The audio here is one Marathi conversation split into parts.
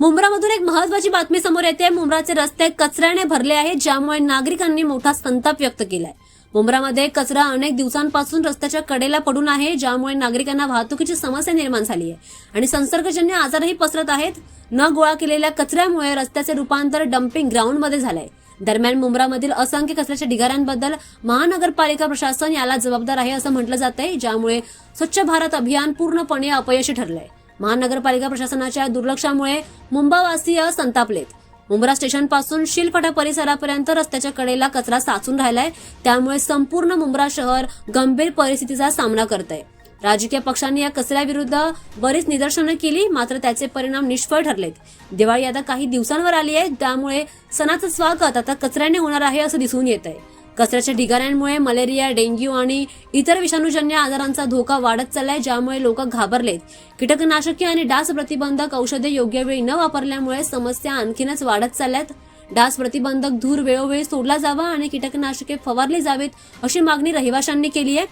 मुंब्रामधून एक महत्वाची बातमी समोर येते. मुंब्राचे रस्ते कचऱ्याने भरले आहेत ज्यामुळे नागरिकांनी मोठा संताप व्यक्त केलाय. मुंब्रामध्ये कचरा अनेक दिवसांपासून रस्त्याच्या कडेला पडून आहे ज्यामुळे नागरिकांना वाहतुकीची समस्या निर्माण झाली आहे. आणि संसर्गजन्य आजारही पसरत आहेत. न गोळा केलेल्या कचऱ्यामुळे रस्त्याचे रूपांतर डम्पिंग ग्राउंडमध्ये झालंय. दरम्यान मुंब्रामधील असंख्य कचऱ्याच्या ढिगाऱ्यांबद्दल महानगरपालिका प्रशासन याला जबाबदार आहे असं म्हटलं जातंय ज्यामुळे स्वच्छ भारत अभियान पूर्णपणे अपयशी ठरलंय. महानगरपालिका प्रशासनाच्या दुर्लक्षामुळे मुंबावासीय संतापलेत. मुंब्रा स्टेशनपासून शिलफाटा परिसरापर्यंत रस्त्याच्या कडेला कचरा साचून राहिलाय. त्यामुळे संपूर्ण मुंब्रा शहर गंभीर परिस्थितीचा सामना करत आहे राजकीय पक्षांनी या कचऱ्याविरुद्ध बरीच निदर्शनं केली मात्र त्याचे परिणाम निष्फळ ठरलेत. दिवाळी आता काही दिवसांवर आली आहे त्यामुळे सणाचं स्वागत आता कचऱ्याने होणार आहे असं दिसून येत आहे कचऱ्याच्या ढिगाऱ्यांमुळे मलेरिया डेंग्यू आणि इतर विषाणूजन्य आजारांचा धोका वाढत चाललाय ज्यामुळे लोक घाबरलेत. कीटकनाशके आणि डास प्रतिबंधक औषधे योग्य वेळी न वापरल्यामुळे समस्या आणखीनच वाढत चालल्यात. डास प्रतिबंधक धूर वेळोवेळी सोडला जावा आणि कीटकनाशके फवारली जावेत अशी मागणी रहिवाशांनी केली आहे.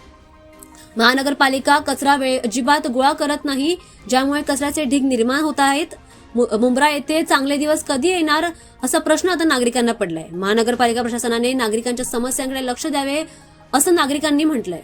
महानगरपालिका कचरा वेळ अजिबात गोळा करत नाही ज्यामुळे कचऱ्याचे ढीग निर्माण होत आहेत. मुंब्रा येथे चांगले दिवस कधी येणार असा प्रश्न आता नागरिकांना पडलाय. महानगरपालिका प्रशासनाने नागरिकांच्या समस्यांकडे लक्ष द्यावे असं नागरिकांनी म्हटलंय.